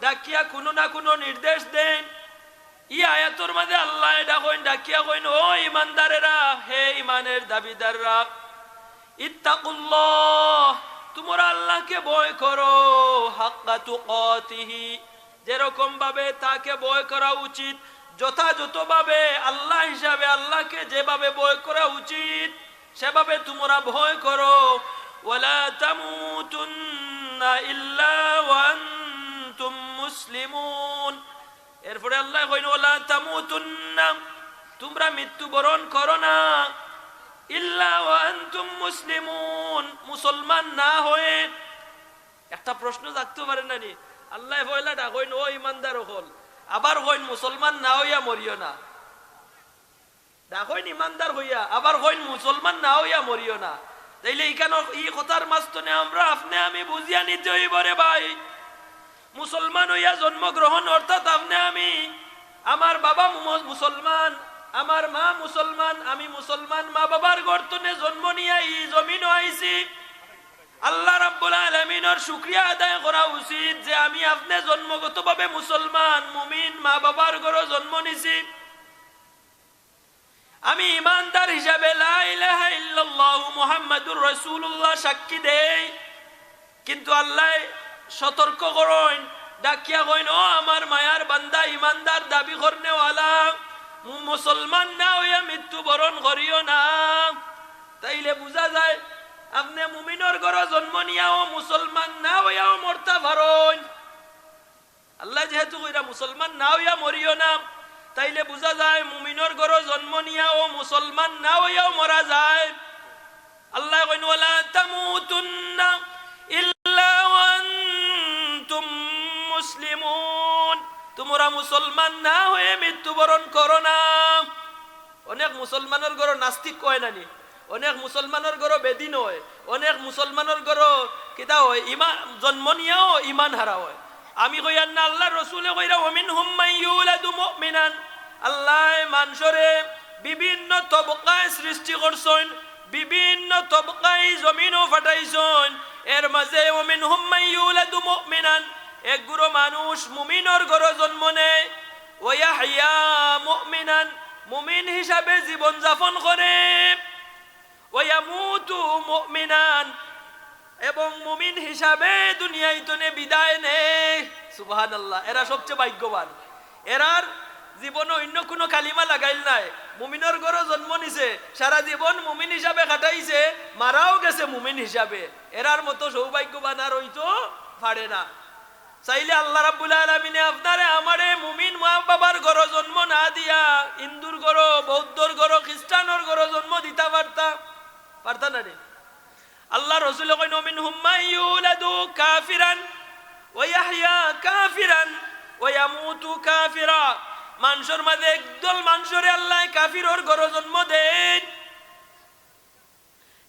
ডাকিয়া কোনো না কোনো দেন। ডাকইন ডাকিয়া কইন হে দাবিদাররা, ইত্তাকুল্লাহ, তোমরা আল্লাহকে ভয় করো, হাক্কা তুকাতিহি যেরকম ভাবে তাকে ভয় করা উচিত যথাযথভাবে আল্লাহ হিসাবে আল্লাহকে যেভাবে ভয় করা উচিত, সেভাবে তোমরা ভয় করো। ওয়ালা তামুতুন্না ইল্লা ওয়া আনতুম মুসলিমুন। এরপরে আল্লাহ কইন, ওয়ালা তামুতুন্না, তোমরা মৃত্যুবরণ করো না। ইল্লা ওয়া আনতুম মুসলিমুন। মুসলমান না হয়ে, একটা প্রশ্ন থাকতে পারে না নি? আল্লাহ হইলা ডাকইন ও ইমানদার হল। আবার হইন মুসলমান না হইয়া মরিও না। ডাকইন ইমানদার হইয়া আবার হইন মুসলমান না হইয়া মরিও না। তাইলে এইখানে এই কথার মাস্তনে আমরা আপনি আমি বুঝিয়া নিতে হইব রে ভাই। মুসলমান হইয়া জন্মগ্রহণ অর্থাৎ আপনি আমি, আমার বাবা মুসলমান, আমার মা মুসলমান, আমি মুসলমান, মা বাবার গর্তনে জন্ম নিয়ে এই জমিন আইছি। আল্লাহ রাব্বুল আলামিনের শুকরিয়া আদায় করা উচিত যে আমি আপনি জন্মগতভাবে মুসলমান, মুমিন মা বাবার ঘরে জন্ম নিছি। আমি ইমানদার হিসাবে লা ইলাহা ইল্লাল্লাহু মুহাম্মাদুর রাসূলুল্লাহ সাক্ষী দেই। কিন্তু আল্লাহ সতর্ক করেন, ডাকিয়া কইন, ও আমার মায়ার বান্দা, ইমানদার, দাবি করনেওয়ালা মুসলমান না হইয়া মৃত্যুবরণ করিও না। তাইলে বুঝা যায় আপনি মুমিনর ঘর জন্ম নিয়াও, মুসলমান না হইয়াও মরতা পারেন। আল্লাহ যেহেতু কইরা মুসলমান না হইয়া মরিও না, তাইলে বুঝা যায় মুমিনর ঘর জন্ম নিয়াও, মুসলমান না হইয়াও মরা যায়। আল্লাহ কইন, ওয়ালা তামুতুন্না ইল্লা ওয়া আনতুম মুসলিমুন। তোমরা মুসলমান না হয়ে মৃত্যুবরণ করো না। অনেক মুসলমানের ঘর নাস্তিক কয় নানি অনেক মুসলমানের ঘর বেদিন হয়, অনেক মুসলমানের ঘর কিতা হয় ইমান জন্ম নিয়েও ইমান হারা হয়। আমি কইয়ার না আল্লাহ রসুলে কইরা আল্লাহ মানুষরে বিভিন্ন তবকায় সৃষ্টি করছেন, বিভিন্ন তবকায় জমিনও ফাটাইছেন। এর মাঝে ওমিন হুম্মাই ইউলাদু মুমিনান। একগুলো মানুষ মুমিনর ঘর জন্ম নেয় ওয়াহিয়া মুমিনান। মুমিন হিসাবে জীবন যাপন করে। ওয়ামুতু মুমিনান। এবং মুমিন হিসাবে দুনিয়ায় তনে বিদায় নেয় সুবহানাল্লাহ, এরা সবচেয়ে ভাগ্যবান। এরার জীবনে অন্য কোনো কালিমা লাগাইল নাই। মুমিনের ঘরে জন্ম নিছে, সারা জীবন মুমিন হিসাবে কাটাইছে, মারাও গেছে মুমিন হিসাবে। এরার মতো সৌভাগ্যবান আর হইতো পারে না। চাইলে আল্লাহ রাব্বুল আলামিনে আপনারে আমারে মুমিন মা বাবার ঘর জন্ম না দিয়া হিন্দুর ঘর বৌদ্ধর ঘর খ্রিস্টানর ঘর জন্ম দিতা পারতা পারতা না রে আল্লাহ রসুল কইন মিন হুম্মা ইউলাদু কাফিরান, ওয়া ইয়াহইয়া কাফিরান, ওয়া ইয়ামুতু কাফিরা। মানুষের মাঝে একদল মানুষরে আল্লাহ কাফিরর ঘর জন্ম দেন।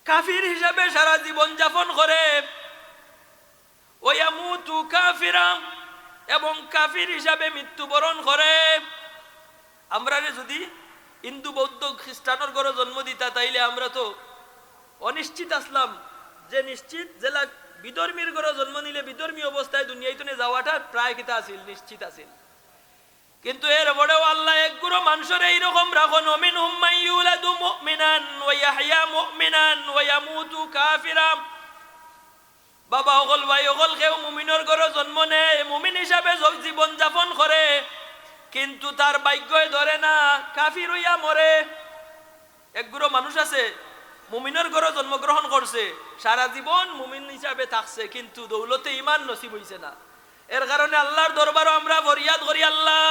কাফির হিসাবে সারা জীবন যাপন করে। ওয়ামুতু কাফিরা এবং কাফির হিসাবে মৃত্যুবরণ করে। আমরা যদি হিন্দু, বৌদ্ধ, খ্রিস্টানের ঘরে জন্ম দিতা, তাইলে আমরা তো অনিশ্চিত আসলাম। যে নিশ্চিত জেলা বিধর্মীর ঘরে জন্ম নিলে বিধর্মী অবস্থায় দুনিয়ায় তুনে যাওয়াটা প্রায় কিতা আছিল, নিশ্চিত আছিল। কিন্তু এর বড়েও আল্লাহ এক গুরু মানুষের এইরকম রাখুন অমিন হুম্মাই ইউলাদু মুমিনান ওয়া ইয়াহইয়া মুমিনান ওয়া ইয়ামুতু কাফিরা বাবা অকল, ভাই অকল কেউ মুমিনের ঘরে জন্ম নেয়, মুমিন হিসাবে জীবন যাপন করে। কিন্তু তার ভাগ্যই ধরে না, কাফির হইয়া মরে। একগুলো মানুষ আছে মুমিনের ঘরে জন্মগ্রহণ করছে, সারা জীবন মুমিন হিসাবে থাকছে, কিন্তু দৌলতে ইমান নসিব হইছে না। এর কারণে আল্লাহর দরবারও আমরা ফরিয়াদ করি, আল্লাহ,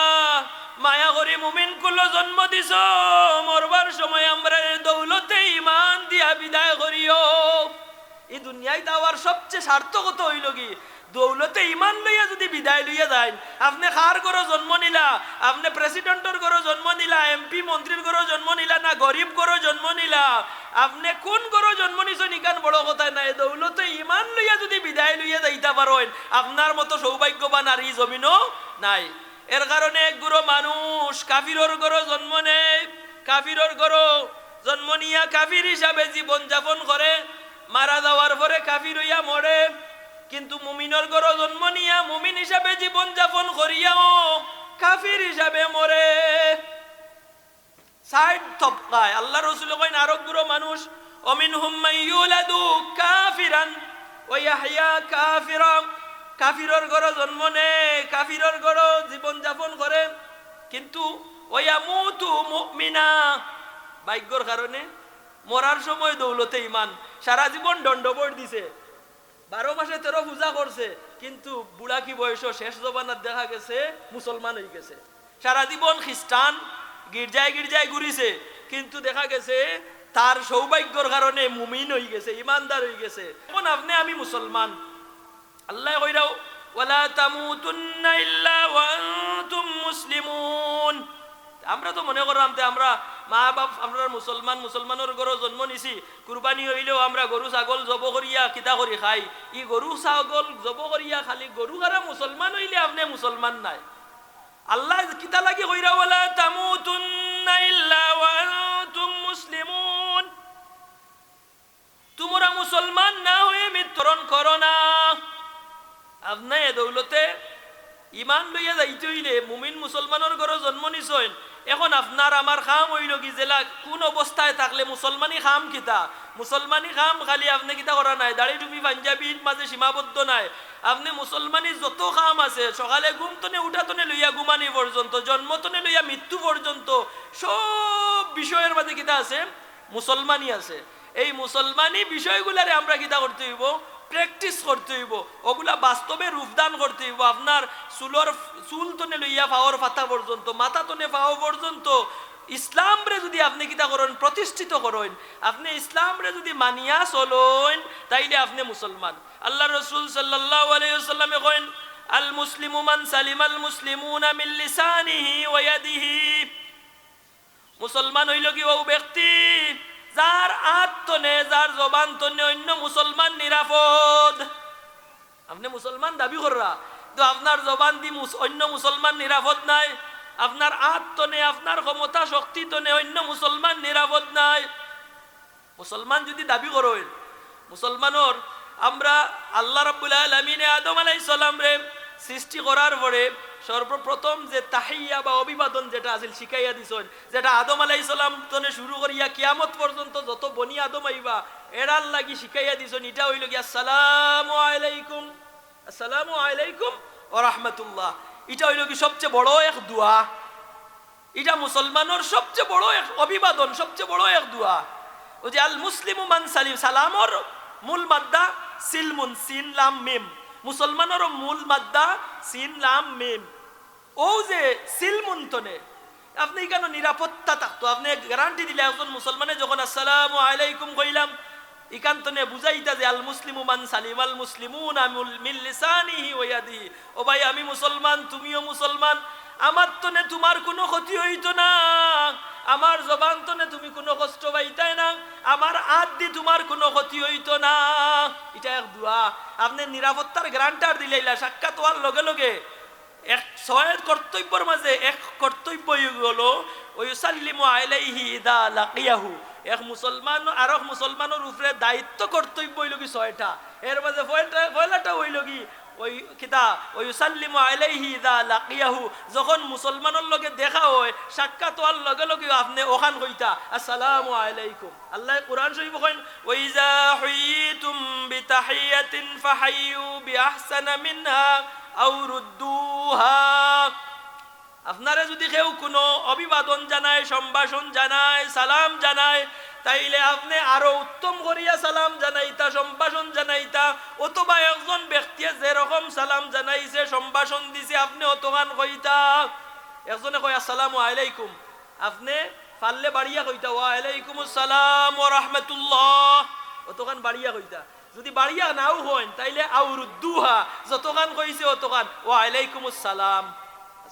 মায়া করি মুমিন কুলো জন্ম দিছ, মরবার সময় আমরা দৌলতে ইমান দিয়া বিদায় করিও। এই দুনিয়ায় যাওয়ার সবচেয়ে সার্থকতা হইল কি? দৌলতে ইমান লইয়া যদি বিদায় লইয়া যায় আপনি কার ঘরে জন্ম নিলা, আপনি প্রেসিডেন্টর ঘরে জন্ম নিলা এমপি মন্ত্রীর ঘরে জন্ম নিলা, না গরিব ঘরে জন্ম নিলা, আপনি কোন ঘরে জন্ম নিছেন ইকান বড় কথা নাই। দৌলতে ইমান লইয়া যদি বিদায় লইয়া যাইতা পারেন আপনার মতো সৌভাগ্যবান আর এই জমিনও নাই। এর কারণে এক গুরু মানুষ কাফিরর ঘরে জন্ম নেয় কাফিরর ঘর জন্ম নিয়া কাফির হিসাবে জীবন যাপন করে মারা যাওয়ার পরে কাফির হইয়া মরে কিন্তু মুমিনের ঘর জন্ম নিয়া মুমিন হিসাবে জীবন যাপন করিয়াও কাফির হিসাবে মরে। সাইড তবকায় আল্লাহ রসুল কইন আরোগ্য মানুষ অমিন হুম্মাই ইউলাদু কাফিরান ও ইয়াহইয়া কাফিরা। কাফিরর ঘর জন্ম নেয় কাফিরর ঘর জীবন যাপন করে। কিন্তু ওয়ামুতু মুমিনা, ভাগ্যর কারণে মরার সময় দৌলতে ইমান, সারা জীবন দণ্ডবোধ দিছে। বারো মাসে তেরো পূজা করছে, কিন্তু বুড়া কি বয়স শেষ জবানার দেখা গেছে, মুসলমান হয়ে গেছে। সারা জীবন খ্রিস্টান, গির্জায় গির্জায় ঘুরিছে, কিন্তু দেখা গেছে তার সৌভাগ্যর কারণে মুমিন হয়ে গেছে, ইমানদার হয়ে গেছে। এখন আপনি, আমি মুসলমান। আল্লাহ কইরাও, ওয়ালা তামুতুন্না ইল্লা ওয়া আনতুম মুসলিমুন। আমরা তো মনে করলাম যে আমরা মা বাপ আমরা মুসলমান মুসলমানের গরু জন্ম নিছি। কুরবানি হইলেও আমরা গরু ছাগল জব করিয়া কিতা করি খাই। ই গরু ছাগল জব করিয়া খালি গরু খারা মুসলমান হইলে আপনি মুসলমান নাই। আল্লাহ কিতা লাগি কইরা, ওয়ালা তামুতুন্না ইল্লা ওয়া আনতুম মুসলিমুন তোমরা মুসলমান না হয়ে মৃত্যুরণ করো না। আপনি এ দৌলতে ইমান লইয়া যাইতে হইলে মুমিন মুসলমানের ঘরে জন্ম নিছইন। এখন আপনার আমার খাম হইল কি জেলা? কোন অবস্থায় থাকলে মুসলমানি খাম কিতা? মুসলমানি খাম খালি আপনি কিতা করা নাই? দাড়ি টুপি পাঞ্জাবির মাঝে সীমাবদ্ধ নাই। আপনি মুসলমানি যত খাম আছে, সকালে ঘুম তনে, উঠা তনে লইয়া ঘুমানি পর্যন্ত, জন্ম তনে লইয়া মৃত্যু পর্যন্ত, সব বিষয়ের মাঝে কিতা আছে? মুসলমানি আছে। এই মুসলমানি বিষয়গুলারে আমরা কিতা করতে হইব? প্র্যাকটিস করতে হইব। ওগুলা বাস্তবে রূপদান করতে হইব। আপনার চুলর, চুল তনে লইয়া পাওয়ার ফাতা পর্যন্ত, মাথা তনে পাওয়া পর্যন্ত, ইসলামরে যদি আপনি কিতা করেন, প্রতিষ্ঠিত করেন, আপনি ইসলামরে যদি মানিয়া চলেন, তাইলে আপনি মুসলমান। আল্লাহ রসুল সাল্লাল্লাহু আলাইহি ওয়াসাল্লামে কইন, আল মুসলিমু মান সালিমাল মুসলিমুনা মিন লিসানিহি ওয়া মুসলমান হইল কি ও ব্যক্তি? যার আত্মনে, যার জবান তনে অন্য মুসলমান নিরাপদ। আপনি মুসলমান দাবি কররা? তো আপনার জবান দি অন্য মুসলমান নিরাপদ নাই, আপনার আত্মনে, আপনার ক্ষমতা শক্তি তনে অন্য মুসলমান নিরাপদ নাই। মুসলমান যদি দাবি করেন, মুসলমানর আমরা আল্লাহ রাব্বুল আলামিনে আদম সালাম রে সৃষ্টি করার পরে সর্বপ্রথম যে তাহিয়া বা অভিবাদন যেটা আছিল, শিখাইয়া দিছেন। যেটা আদম আলাইহিস সালাম তনে শুরু করিয়া কিয়ামত পর্যন্ত যত বনি আদম আইবা, এরার লাগি শিখাইয়া দিছেন, এটা হইল কি আসসালামু আলাইকুম। আসসালামু আলাইকুম ওয়া রাহমাতুল্লাহ। এটা হইল কি সবচেয়ে বড় এক দোয়া। এটা মুসলমানের সবচেয়ে বড় এক অভিবাদন, সবচেয়ে বড় এক দোয়া। ও যে আল মুসলিমু মান সালিম সালামর মূল মাদ্দা, সিলমুন, সিন, লাম, মিম। মুসলমানের মূল মাদ্দা সিন, লাম, মিম। ও যে সিলমুন তনে আপনি কেন নিরাপত্তা থাকতো আপনি গ্যারান্টি দিলে একজন মুসলমানে যখন আসসালামু আলাইকুম কইলাম, ইকান্তনে বুঝাইতা যে আল মুসলিমু মান সালিম আল মুসলিমুন আমুল মিল লিসানিহি ওয়া ইয়াদিহি। ও ভাই, আমি মুসলমান, তুমিও মুসলমান, আমার তনে তোমার কোনো ক্ষতি হইতো না। আমার জবান তনে তুমি কোনো কষ্ট পাইতাই না, আমার হাত দি তোমার কোনো ক্ষতি হইতো না। এটা এক দোয়া। আপনি নিরাপত্তার গ্রান্টার দিলাইলা, সাক্ষাৎ হওয়ার লগে লগে এক ছয় কর্তব্যর মাঝে এক কর্তব্য হলো ওই সাল্লিমু আলাইহি ইদা লাকিয়াহু। এক মুসলমান আর এক মুসলমানের উপরে দায়িত্ব কর্তব্য হইল কি ছয়টা। এর মাঝে পয়লাটা হইল কি ওই কিতা ওই সাল্লিমু আলাইহি ইদা লাকিয়াহু। যখন মুসলমানের লগে দেখা হয়, সাক্ষাৎ হওয়ার লগে লগে আপনি ওখান কইতা, আসসালামু আলাইকুম। আল্লাহ কোরআন শরীফ কইন হুইতুম বিতাহিয়াতিন বিআহসানা মিনহা আও রুদ্দুহা। আপনারা যদি কেউ কোনো অভিবাদন জানায়, সম্ভাষণ জানায়, সালাম জানায় তাইলে আপনি আরও উত্তম করিয়া সালাম জানাইতা, সম্ভাষণ জানাইতা, অথবা একজন ব্যক্তিয়ে যেরকম সালাম জানাইছে, সম্ভাষণ দিছে, আপনি অতগান কইতা। একজনে কয়, আসসালামু আলাইকুম। আপনি পারলে বাড়িয়া কইতা ওয়া আলাইকুম আসসালাম ওয়া রাহমাতুল্লাহ। অতগান বাড়িয়া কইতা। যদি বাড়িয়া নাও হন তাইলে আউরুদ্দুহা, যতগান কইছে অতগান ওয়া আলাইকুম আসসালাম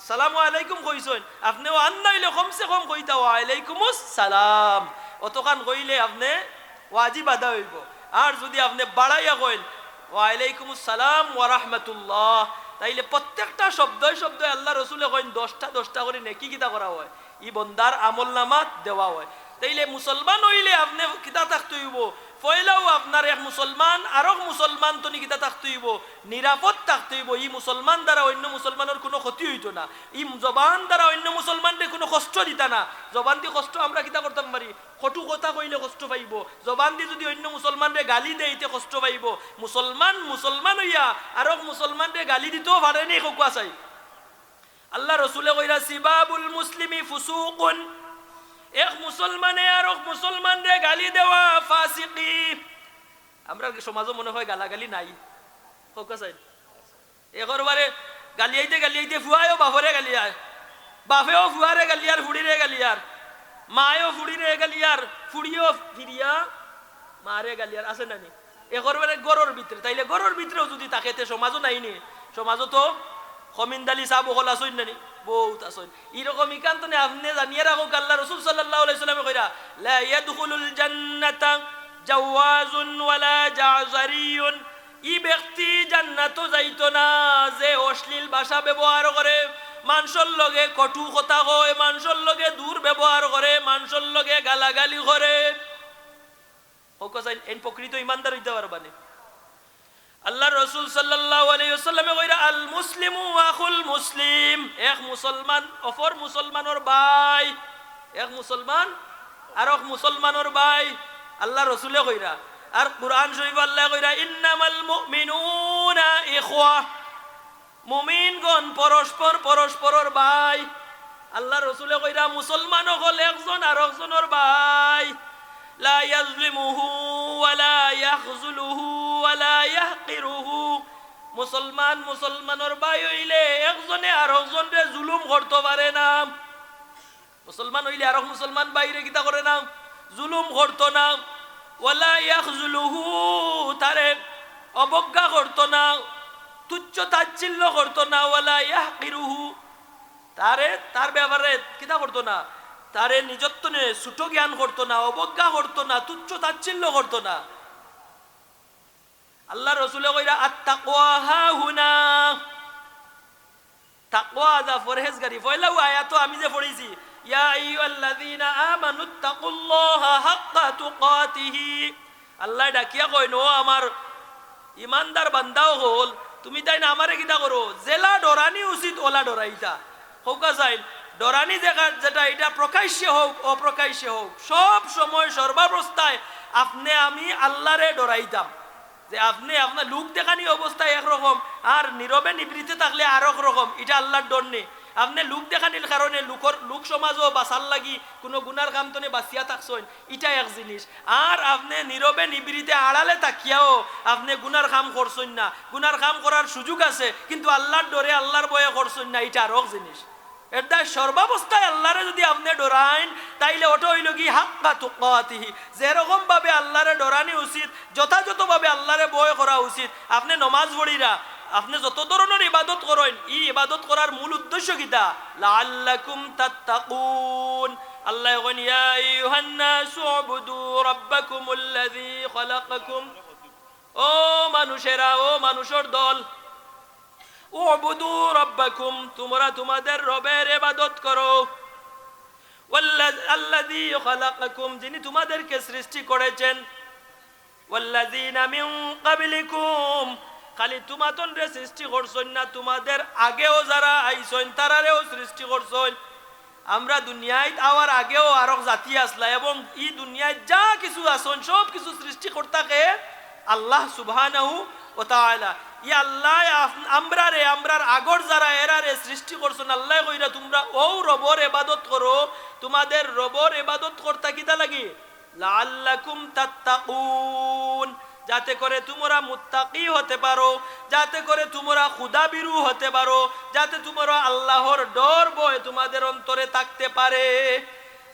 সালামু আলাইকুম, কইছেন। আপনি আন্নাইলে কমসে কম কইতা ওয়া আলাইকুম সালাম অতখান কইলে আপনি ওয়াজিব আদা হইব। আর যদি আপনি বাড়াইয়া কইন ওয়া আলাইকুম সালাম ওয়া রাহমাতুল্লাহ তাইলে প্রত্যেকটা শব্দই শব্দ আল্লাহ রসুলে কইন, দশটা দশটা করে নেকি কিতা করা হয়? ই বন্দার আমল নামাত দেওয়া হয়। তাইলে মুসলমান হইলে আপনি কিতা থাকতে হইব? পয়লাও আপনার এক মুসলমান, আর মুসলমান তো কিতা থাকতে হইব। নিরাপদ থাকতে হইব। ই মুসলমান দ্বারা অন্য মুসলমানের কোনো ক্ষতি হইত না। ই জবান দ্বারা অন্য মুসলমানদের কোনো কষ্ট দিতা না। জবান দিয়ে কষ্ট আমরা কিতা করতাম পারি কটু কথা কইলে কষ্ট পাইব। জবান দিয়ে যদি অন্য মুসলমানরে গালি দেইতে কষ্ট পাইব। মুসলমান মুসলমান হইয়া আর মুসলমানরে গালি দিতেও পারেনি কোকুয়া চাই। আল্লাহ রসুলে কইরা, সিবাবুল মুসলিমি ফুসুকুন। এক মুসলমানে আর এক মুসলমানরে গালি দেওয়া ফাসিকি। আমরা সমাজও মনে হয় গালাগালি নাই? কোকা চাই এগর বারে গালি আইতে গালি আইতে ফুয়ায়ও বাপরে গালি আয় বাপেও ফুয়ারে গালি আর ফুড়িরে গালি আর মায়ও ফুড়িরে গালি আর ফুড়িও ফিরিয়া মারে গালি আর আছে নানি এগর বারে গরর ভিতরে তাইলে গরর ভিতরেও যদি তাকে তে সমাজও নাইনি সমাজও তো খমিনদালি সাহ বকল আসইন নানি বহুত আসইন এরকম ইকান্ত নে আপনি জানিয়ে রাখো আল্লাহ রসুল সাল্লাল্লাহু আলাইহি সাল্লামে কইরা, লা ইয়াদখুলুল জান্নাতা জাওয়াজুন ওয়ালা জাযারিয়ুন ই ব্যক্তি জান্নাতও যাইতো না, যে অশ্লীল ভাষা ব্যবহার করে, মানুষের লগে কটু কথা কয়, মানুষের লগে দূর ব্যবহার করে, মানুষের লগে গালাগালি করে। হোক এন প্রকৃত ইমানদার হইতে পারবানে আল্লাহ রসুল ওয়াসাল্লামে কইরা, আল মুসলিমু আখুল মুসলিম। এক মুসলমান, অপর মুসলমানের ভাই। এক মুসলমান, আর এক মুসলমানের ভাই। আল্লাহ রসুলে কইরা, আর কুরআন শরীফ আল্লাহ কইরা, ইন্নামাল মুমিনুনা ইখওয়া। মুমিনগণ পরস্পর পরস্পরের ভাই। আল্লাহ রসুলে কইরা মুসলমান হল একজন আর একজনের ভাই। লা ইয়াজলিমুহু ওয়ালা ইয়াখজুলুহু ওয়ালা ইয়াহকিরুহু। মুসলমান মুসলমানের ভাই হইলে একজনে আর একজনরে জুলুম করতে পারে না। মুসলমান হইলে আর মুসলমান বাইরে কিতা করে না। জুলুম করতো না। ওয়ালা ইয়াখজুলুহু তারে অবজ্ঞা করতো না। তুচ্ছ তাচ্ছিল্য করতো না। ওয়ালা ইয়াহকিরুহু তারে তার ব্যাপারে কিতা করতো না। তারে নিজত্ব নিয়ে ছোট জ্ঞান করতো না, অবজ্ঞা করতো না, তুচ্ছ তাচ্ছিল্য করতো না। আল্লাহ রসুলে আমি যে ইয়া হাক্কা আল্লাহ ডাকিয়া ইমানদার বান্দাও হল, তুমি তাই না আমারে কিতা করো, জেলা ডরানি উচিত, ওলা ডরাইতা। হৌকা যাইন ডরানি জায়গা যেটা, এটা প্রকাশ্যে হোক, অপ্রকাশ্যে হোক, সব সময় সর্বাবস্থায় আপনি, আমি আল্লাহরে ডরাইতাম। যে আপনি, আপনার লুক দেখানি অবস্থায় একরকম, আর নীরবে নিবৃত্তে থাকলে আর রকম এটা আল্লাহর ডর নেই আপনি লুক দেখানির কারণে লুকর, লোক সমাজও বাঁচার লাগি কোনো গুনার কাম তনে বাঁচিয়া থাকছেন এটা এক জিনিস। আর আপনি নীরবে নিবৃত্তে আড়ালে তাকিয়াও আপনি গুনার কাম করছেন না। গুনার কাম করার সুযোগ আছে, কিন্তু আল্লাহর ডরে আল্লাহর বয়ে করছেন না, এটা আর এক জিনিস। এটা সর্বাবস্থায় আল্লাহরে যদি আপনি ডরাইন, তাইলে ওটা হইল কি? হাক হাক্কা তুকাতিহি। যেরকম ভাবে আল্লাহরে ডরানি উচিত, যথাযথভাবে আল্লাহরে বয় করা উচিত। আপনি নমাজ পড়িরা, আপনি যত ধরনের ইবাদত করেন ই ইবাদত করার মূল উদ্দেশ্য কিতা? লাআল্লাকুম তাত্তাকুন। আল্লাহ কইন, ইয়া আইয়ুহান নাসু উবুদু রাব্বাকুমুল্লাযী খালাকাকুম। ও মানুষেরা, ও মানুষের দল উবুদু রাব্বাকুম, তোমরা তোমাদের রবের ইবাদত করো। আল্লাযী খালাকাকুম, যিনি তোমাদেরকে সৃষ্টি করেছেন। ওয়াল্লাযীনা মিন ক্বাবলিকুম, খালি তোমাতনরে সৃষ্টি করছেন না, তোমাদের আগেও যারা আইছেন তারারেও সৃষ্টি করছেন। আমরা দুনিয়ায় আওয়ার আগেও আরও জাতি আসলা, এবং ই দুনিয়ায় যা কিছু আসন সব কিছু সৃষ্টি করতাকে আল্লাহ সুবহানাহু ও তাআলা, ই আল্লাহ আমরা রে, আমরার আগর যারা, এরা রে সৃষ্টি করছেন আল্লাহ কইরা তোমরা, ও রবর ইবাদত করো, তোমাদের রবর ইবাদত করতা কিতা লাগি? লাআল্লাকুম তাত্তাকুন, যাতে করে তোমরা মুত্তাকি হতে পারো, যাতে করে তোমরা খুদাবিরু হতে পারো, যাতে তোমরা আল্লাহর ডর বয় তোমাদের অন্তরে থাকতে পারে।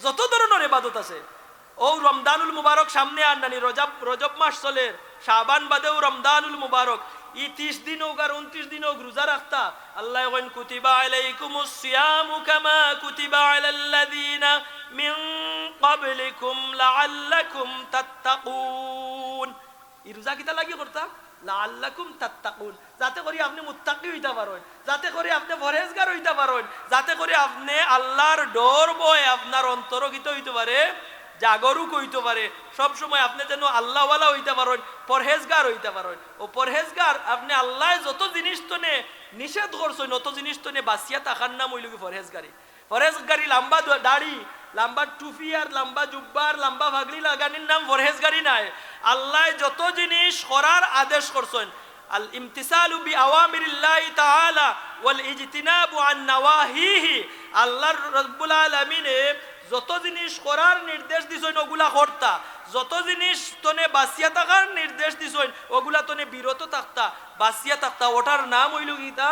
যত ধরনের এবাদত আছে ও রমদানুল মুবারক সামনে আর নানি, রজব রজব মাস চলে, শাবান বাদেও রমদানুল মুবারক। ই ত্রিশ দিন হোক আর উনত্রিশ দিন হোক রোজা রাখতা। আল্লাহ কইন, কুতিবা আলাইকুমুস সিয়ামু কামা কুতিবা আলাল্লাযীনা মিন ক্বাবলিকুম লাআল্লাকুম তাত্তাকুন। এই রোজা কিতা লাগি করতাম লাল্লাকুম তাত্তাকুন। যাতে করে আপনি মুত্তাকি হইতে পারেন। যাতে করে আপনি পরহেজগার হইতে পারেন। যাতে করে আপনি আল্লাহর ডর বয় আপনার অন্তরকিত হইতে পারে। জাগরু কইতে পারে। সব সময় আপনি যেন আল্লাহওয়ালা হইতে পারেন, পরহেজগার হইতে পারেন। ও পরহেজগার, আপনি আল্লাহ যত জিনিস তো নে নিষেধ করছেন, অত জিনিস তো নে বাঁচিয়া থাকার নাম হইল কি পরহেজগারি। পরহেজগারি লম্বা দাড়ি, লম্বা টুপি আর লম্বা জুব্বার লম্বা ভাগড়ি লাগানির নাম পরহেজগারি নাই। আল্লাহ যত জিনিস করার আদেশ করছেন, আল ইমতিসালু বি আওয়ামিরিল্লাহি তাআলা ওয়াল ইজতিনাবু আন নাওয়াহিহি। আল্লাহর রব্বুল আলামিনে যত জিনিস করার নির্দেশ দিছেন ওগুলা করতা। যত জিনিস তনে বাঁচিয়া থাকার নির্দেশ দিছেন ওগুলা তনে বিরত থাকতা, বাঁচিয়া থাকতা। ওটার নাম হইল গীতা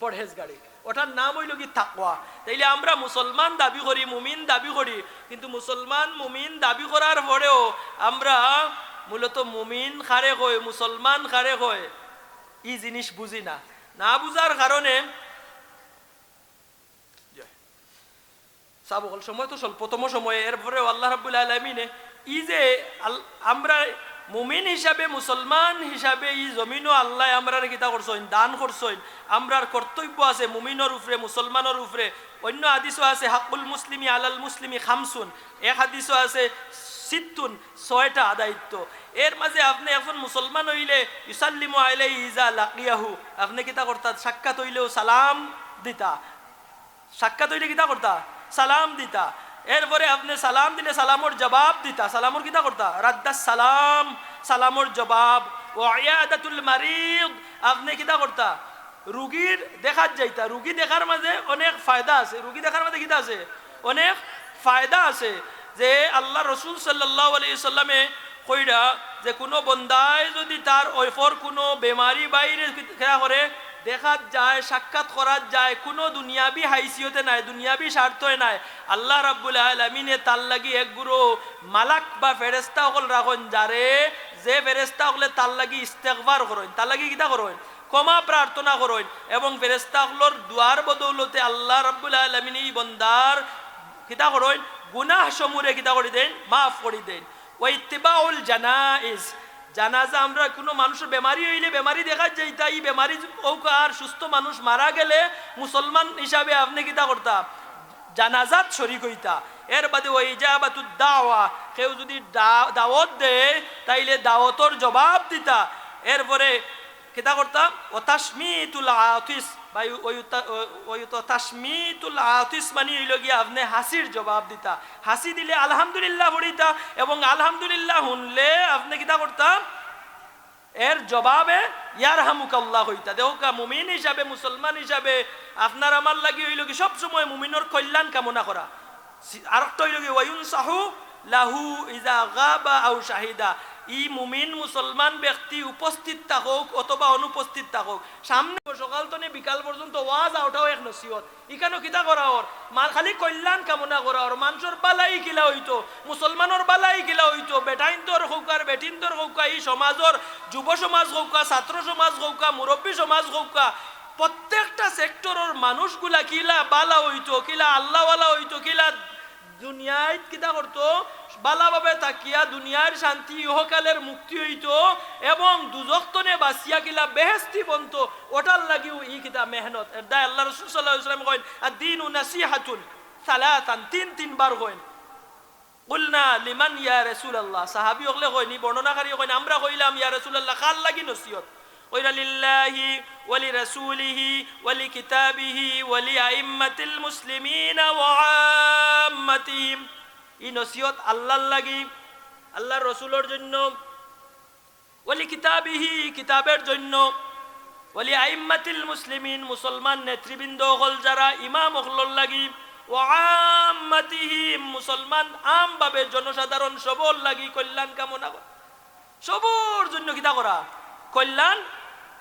পরহেজগারি। ওটার নাম হইল কি? তাকওয়া। তাইলে আমরা মুসলমান দাবি করি, মুমিন দাবি করি, কিন্তু মুসলমান মুমিন দাবি করার পরেও আমরা মূলত মুমিন খারে কয় মুসলমান খারে কয় ই জিনিস বুঝি না। না বুঝার কারণে সাবকল সময় তো স্বল্পতম সময়ে এরপরে আল্লাহ রাব্বুল আলমিনে ই যে আমরা মুমিন হিসাবে, মুসলমান হিসাবে ই আল্লাহ আমরা কিতা করছেন দান করছেন আমরার কর্তব্য আছে মুমিনের উপরে, মুসলমানের উপরে। অন্য হাদিসও আছে হাকুল মুসলিমি আলাল মুসলিমি খামসুন। এক হাদিসও আছে, সিত্তুন, ছয়টা দায়িত্ব এর মাঝে আপনি এখন মুসলমান হইলে ইসাল্লিমু আলাই ইজা লাকিয়াহু, আপনি কিতা করতা? সাক্ষাৎ হইলেও সালাম দিতা। সাক্ষাৎ হইলে কিতা করতা? সালাম দিতা। এরপরে আপনি সালাম দিলে সালামর জবাব দিতা। সালামর কিতা করতা? রাদ্দাস সালাম, সালামর জবাব। ও আয়াদাতুল মারিদ। আপনি কিতা করতা? রুগীর দেখার যাইতা। রুগী দেখার মাঝে অনেক ফায়দা আছে। রুগী দেখার মাঝে কিতা আছে? অনেক ফায়দা আছে যে আল্লাহ রসুল সাল্লাহ আলি সাল্লামে কইরা যে কোনো বন্দায় যদি তার ওইফর কোনো বেমারি বাইরে খেয়া করে দেখা যায়, সাক্ষাৎ করা যায়, কোনো দুনিয়াবি হাইসিয়তে নাই, দুনিয়াবি স্বার্থে নাই। আল্লাহ রাব্বুল আলমিনে তার লাগি এক গুরু মালাক বা ফেরেস্তা সকল রাখেন, যারে যে ফেরেস্তা সকলে তার লাগি ইস্তেকবার করেন, তার লাগি কিতা করেন? ক্ষমা প্রার্থনা করেন। এবং ফেরেস্তা সকলর দুয়ার বদৌলতে আল্লাহ রাব্বুল আলমিন এই বন্দার কিতা করেন? গুনাহ সমূরে কিতা করে দেন? মাফ করে দেন। ওই ইত্তিবাউল জানাইজ। জানাজা আমরা কোনো মানুষের বেমারি হইলে বেমারি দেখা যাইতা এই বেমারি আর সুস্থ মানুষ মারা গেলে মুসলমান হিসাবে আপনি কিতা করতা? জানাজাত শরিক হইতা। এর বাদে ওই যা বা ইজাবাতু দাওয়া, কেউ যদি দাওয়াত দেয়, তাইলে দাওয়াতর জবাব দিতা। এরপরে কিতা করতাম? ও তাসমিতুল আতিস বা ওই তা- তাসমিতুল আতিস মানে হইল গিয়া আপনি হাসির জবাব দিতা। হাসি দিলে আলহামদুলিল্লাহ পড়িতা এবং আলহামদুলিল্লাহ শুনলে আপনি কিতা করতাম? এর জবাবে ইয়ার হামুকাল্লাহ হইতা দেহকা মুমিন হিসাবে, মুসলমান হিসাবে আপনার আমার লাগি হইল কি সব সময় মুমিনের কল্যাণ কামনা করা। আর একটা হইল কি ওয়ুন সাহু লাহু ইজা গাবা আউ শাহিদা। ই মুমিন মুসলমান ব্যক্তি উপস্থিত থাকুক অথবা অনুপস্থিত থাকুক। সামনে সকাল তনে বিকাল পর্যন্ত ওয়াজ আউটাও এক নসিহত। ইখানো কিতা করা ওর মা খালি কল্যাণ কামনা করা ওর মানুষের বালাই কিলা হইতো। মুসলমানের বালাই কিলা হইতো। বেটাইন্তর হৌকার বেটিন্তর হৌকা এই সমাজর যুব সমাজ হৌকা ছাত্র সমাজ হৌকা মুরব্বী সমাজ হৌকা প্রত্যেকটা সেক্টরের মানুষগুলা কিলা বালা হইতো কিলা আল্লাহওয়ালা হইতো কিলা দুনিয়ায় কিতা করতো বালাভাবে তাকিয়া দুনিয়ার শান্তি ইহকালের মুক্তি হইতো এবং দুজক্তনে বাসিয়া কিলা বেহেস্তি বন্ত, ওটার লাগিও ই কিতা মেহনত। দায় আল্লাহ রসুল সাল্লাহ ইসলাম কইন আর দিন উ নাসিহাতুন সালাতান, তিন তিনবার কইন। হলে কইনি বর্ণনাকারী আমরা কইলাম, ইয়া কাল লাগি নসিহত? কইরা, লিল্লাহি ওয়ালি রাসূলিহি ওয়ালি কিতাবিহি ওয়ালি আইম্মাতিল মুসলিমিনা ওয়া ই নসিহত আল্লাহর লাগি, আল্লাহর রসুলের জন্য ওয়ালি কিতাবিহি, কিতাবের জন্য ওয়ালি আইম্মাতিল মুসলিমিন, মুসলমান নেতৃবৃন্দ হল যারা ইমাম হলর লাগি, ও আম্মাতিহিম মুসলমান আমভাবে জনসাধারণ সবর লাগি কল্যাণ কামনা করা। সবর জন্য কিতা করা? কল্যাণ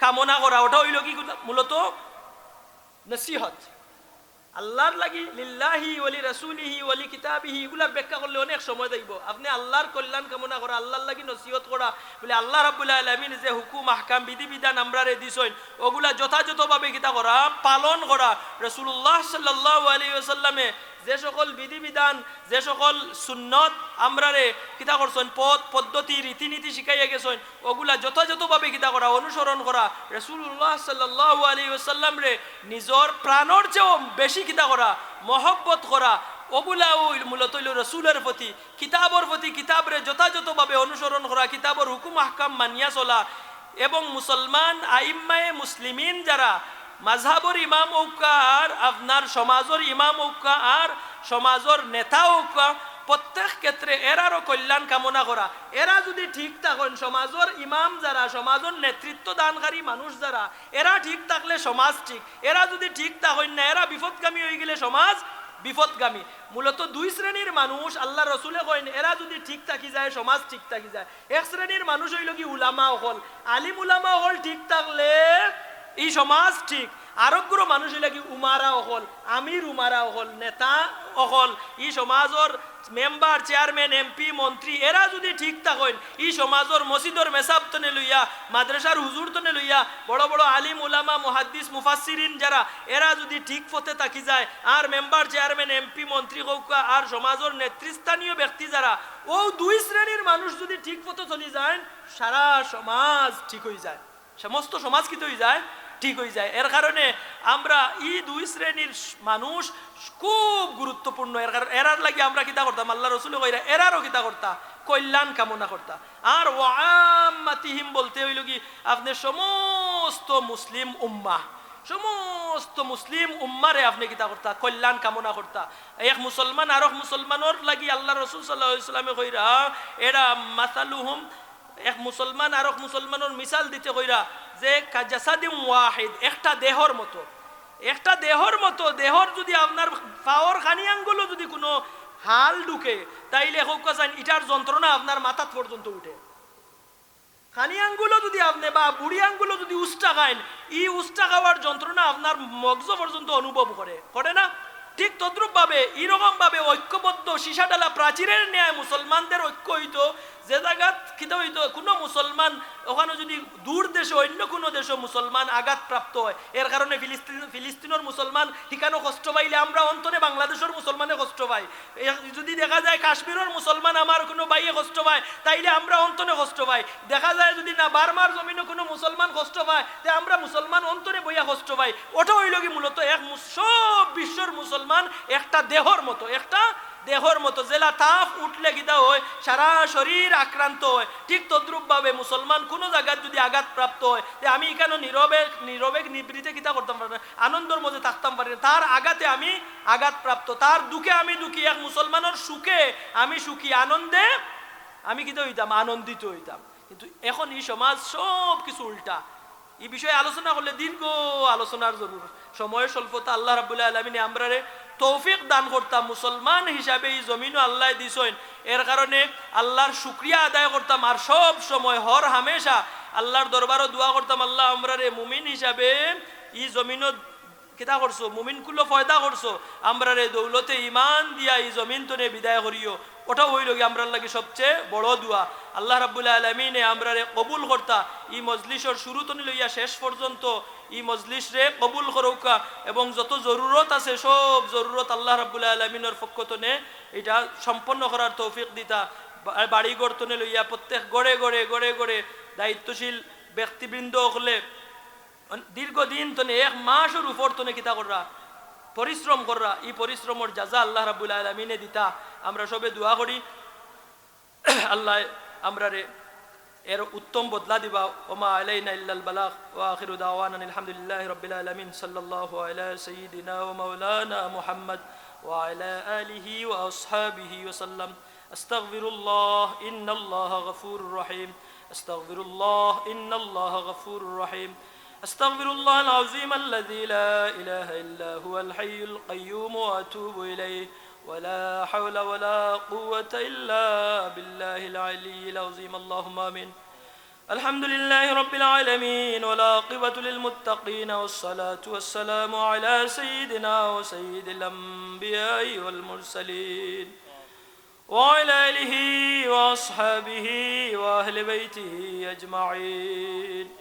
কামনা করা। ওটা হইল কি মূলত নসিহত। আল্লাহর লাগি লিল্লাহি ওলি রাসূলিহি ওলি কিতাবিহি, এগুলার ব্যাখ্যা করলে অনেক সময় দেখব আপনি আল্লাহর কল্যাণ কামনা করা, আল্লাহর লাগি নসিহত করা, বলে আল্লাহ রাবুল্লাহ আলমিন যে হুকুম, আহকাম, বিধিবিধান আমরা রে দিছেন, ওগুলা যথাযথভাবে কিতা করা, পালন করা রসুল্লাহ সাল্লাহ আলী ওয়াসাল্লামে যে সকল বিধিবিধান, যে সকল সুন্নত আমরা রে কিতা করছেন পথ পদ্ধতি, রীতিনীতি শিখাইয়া গেছেন, ওগুলা যথাযথভাবে কিতা করা, অনুসরণ করা রসুল্লাহ সাল্লাহ আলী ওসাল্লাম রে নিজর প্রাণর চেয়েও বেশি কিতা করা, মহব্বত করা, ওগুলা ওই মূলত রসুলের প্রতি, কিতাবর প্রতি কিতাবরে যথাযথভাবে অনুসরণ করা, কিতাবর হুকুম হাকাম মানিয়া চলা এবং মুসলমান আইম্মায়ে মুসলিমিন যারা মাঝহাবর ইমাম ঔকা আর আপনার সমাজর ইমাম ঔকা আর সমাজর নেতা ঔকা প্রত্যেক ক্ষেত্রে এরারও কল্যাণ কামনা করা। এরা যদি ঠিক থাকেন, সমাজর ইমাম যারা, সমাজর নেতৃত্ব দানকারী মানুষ যারা, এরা ঠিক থাকলে সমাজ ঠিক। এরা যদি ঠিক থাকেন না, এরা বিপদগামী হয়ে গেলে সমাজ বিপদগামী। মূলত দুই শ্রেণির মানুষ, আল্লাহ রসুলে কইন, এরা যদি ঠিক থাকি যায়, সমাজ ঠিক থাকি যায়। এক শ্রেণির মানুষ হইল কি উলামা হল। আলিম উলামা হল ঠিক থাকলে এই সমাজ ঠিক। আরোগ্য মানুষ কি উমারা অকল আমির উমারা অকল নেতা অহল ই সমাজর মেম্বার, চেয়ারম্যান, এমপি, মন্ত্রী, এরা যদি ঠিক থাকেন ই সমাজর মসজিদর মেসাব তনে লইয়া মাদ্রাসার হুজুর তনে লইয়া বড় বড় আলিম, উলামা, মুহাদ্দিস, মুফাসসিরিন যারা, এরা যদি ঠিক পথে থাকি যায়, আর মেম্বার, চেয়ারম্যান, এমপি, মন্ত্রী কৌকা আর সমাজর নেতৃস্থানীয় ব্যক্তি যারা, ও দুই শ্রেণির মানুষ যদি ঠিক পথে চলি যায়, সারা সমাজ ঠিক হয়ে যায়। সমস্ত সমাজ কি হয়ে যায়? ঠিক হয়ে যায়। এর কারণে আমরা এই দুই শ্রেণির মানুষ খুব গুরুত্বপূর্ণ। এর কারণে এরার লাগে আমরা কিতা করতাম? আল্লাহ রসুল কইরা, এরারও কিতা করতা? কল্যাণ কামনা করতা। আর ওয়ামাতিহিম বলতে হইল কি, আপনি সমস্ত মুসলিম উম্মা সমস্ত মুসলিম উম্মারে আপনি কিতা করতা? কল্যাণ কামনা করতা। এক মুসলমান আর এক মুসলমানের লাগি আল্লাহ রসুল সাল্লাহ ইসলামে কইরা, এরা মাসালুহুম, এক মুসলমান আর এক মুসলমানের মিসাল দিতে কইরা যে কাজাসাদিম ওয়াহিদ, একটা দেহর মতো। একটা দেহর মতো, দেহর যদি আপনার পাওয়ার খানিয়াঙ্গুলো যদি কোনো হাল ঢুকে, তাইলে হোক চান ইটার যন্ত্রণা আপনার মাথা পর্যন্ত উঠে। খানি আঙ্গুলো যদি আপনি বা বুড়ি আঙ্গুলো যদি উষ্টা খাইন, ই উষ্টা খাওয়ার যন্ত্রণা আপনার মগজ পর্যন্ত অনুভব করে। করে না? ঠিক তদ্রুপ ভাবে এরকম ভাবে ঐক্যবদ্ধ সীসাডালা প্রাচীরের ন্যায় মুসলমানদের ঐক্য হইতো যে জায়গাত কিতা হইতো, কোনো মুসলমান, ওখানে যদি দূর দেশে, অন্য কোনো দেশে মুসলমান আঘাত প্রাপ্ত হয়, এর কারণে ফিলিস্তিন, ফিলিস্তিনের মুসলমান ঠিকানো কষ্ট পাইলে আমরা অন্তরে বাংলাদেশের মুসলমানে কষ্ট পাই। যদি দেখা যায় কাশ্মীরের মুসলমান আমার কোনো বাইয়ে কষ্ট পায়, তাইলে আমরা অন্তরে কষ্ট পাই। দেখা যায় যদি না বারমার জমিনে কোনো মুসলমান কষ্ট পায়, তে আমরা মুসলমান অন্তরে বইয়া কষ্ট পাই। ওটা হইল কি মূলত এক সব বিশ্বর মুসলমান একটা দেহর মতো, একটা দেহর মতো জেলা তাপ উঠলে গিতা হয়, সারা শরীর আক্রান্ত হয়। ঠিক তদ্রুপ ভাবে মুসলমান কোনো জায়গায় যদি আঘাত প্রাপ্ত হয় যে আমি কেন নীরবে নীরবে নিবৃতে কিতা করতাম পারি না আনন্দর মধ্যে থাকতাম পারি না তার আঘাতে আমি আঘাত প্রাপ্ত তার দুঃখে আমি দুঃখী। এক মুসলমানের সুখে আমি সুখী, আনন্দে আমি কিতা হইতাম, আনন্দিত হইতাম। কিন্তু এখন এই সমাজ সব কিছু উল্টা। এই বিষয়ে আলোচনা করলে দীর্ঘ আলোচনার জরুর। সময়ের স্বল্পতা, আল্লাহ রাবুল্লাহ আলমিনে আমরা তৌফিক দান করতাম। মুসলমান হিসাবে এই জমিনও আল্লাহ দিছেন। এর কারণে আল্লাহর শুক্রিয়া আদায় করতাম। আর সব সময় হর হামেশা আল্লাহর দরবারও দোয়া করতাম, আল্লাহ, আমরা রে মুমিন হিসাবে এই জমিনও কিতা করছ? মুমিন কুলো ফয়দা করছ? আমরা রে দৌলতে ইমান দিয়া এই জমিন তনে বিদায় করিও। ওটা হইল কি আমরা লাগে সবচেয়ে বড় দোয়া। আল্লাহ রাবুল্লাহ আলমিনে আমরা রে কবুল করতা। ই মজলিসর শুরু তনি লইয়া শেষ পর্যন্ত ই মজলিস রে কবুল করৌকা এবং যত জরুরত আছে, সব জরুরত আল্লাহ রাবুল্লাহ আলমিনের পক্ষ তনে এটা সম্পন্ন করার তৌফিক দিতা। বাড়ি গড়তনে লইয়া প্রত্যেক গড়ে গড়ে গড়ে গড়ে দায়িত্বশীল ব্যক্তিবৃন্দ হলে দীর্ঘদিন তনে এক মাসের উপর তনে কিতা কররা, পরিশ্রম কররা, এই পরিশ্রমর যাজা আল্লাহ রাবুল আলমিনে দিতা। আমরা সবে দোয়া করি, আল্লাহ আমরা রে এর উত্তম বদলা দিবা ওমা আলাইনা ইল্লাল বালাগ ওয়া আখিরু দাওয়ানা আলহামদুলিল্লাহি রাব্বিল আলামিন সাল্লাল্লাহু আলা সাইয়্যিদিনা ওয়া মাওলানা মুহাম্মদ ওয়া আলা আলিহি ওয়া আসহাবিহি ওয়া সাল্লাম আস্তাগফিরুল্লাহ ইন্নাল্লাহা গফুরুর রহিম আস্তাগফিরুল্লাহ ইন্নাল্লাহা গফুরুর রহিম أستغفر الله العظيم الذي لا إله إلا هو الحي القيوم وأتوب إليه ولا حول ولا قوة إلا بالله العلي العظيم. اللهم آمين. الحمد لله رب العالمين والعاقبة للمتقين والصلاة والسلام على سيدنا وسيد الأنبياء والمرسلين وعلى آله وأصحابه وأهل بيته أجمعين.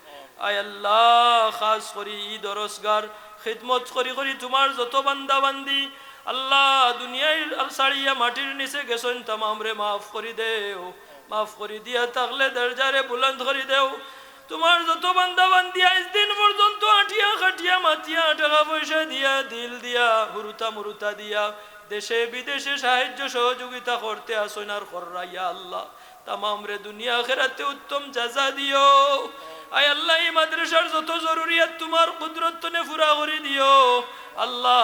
আয় আল্লাহ, খাস করি ঈদ রসগার খিদমত করি করি তোমার যত বান্দা বান্দি আল্লাহ, দুনিয়ায় ছাড়িয়া মাটির নিচে গেছেন তামাম রে মাফ করি দেও, মাফ করি দিয়া থাকলে দরজারে বুলন্দ করি দেও। তোমার যত বান্দা বান্দি আজ দিন পর্যন্ত আটিয়া খাটিয়া, মাতিয়া টাকা পয়সা দিয়া, দিল দিয়া, হুরুতা মুরুতা দিয়া, দেশে বিদেশে সাহায্য সহযোগিতা করতে আর কররাইয়া আল্লাহ। তামাম রে দুনিয়া খেরাতে উত্তম জাজা দিও। আয় আল্লাহ এই মাদ্রাসার যত জরুরিয়াত তোমার কুদরত ফুরা করে দিও। আল্লাহ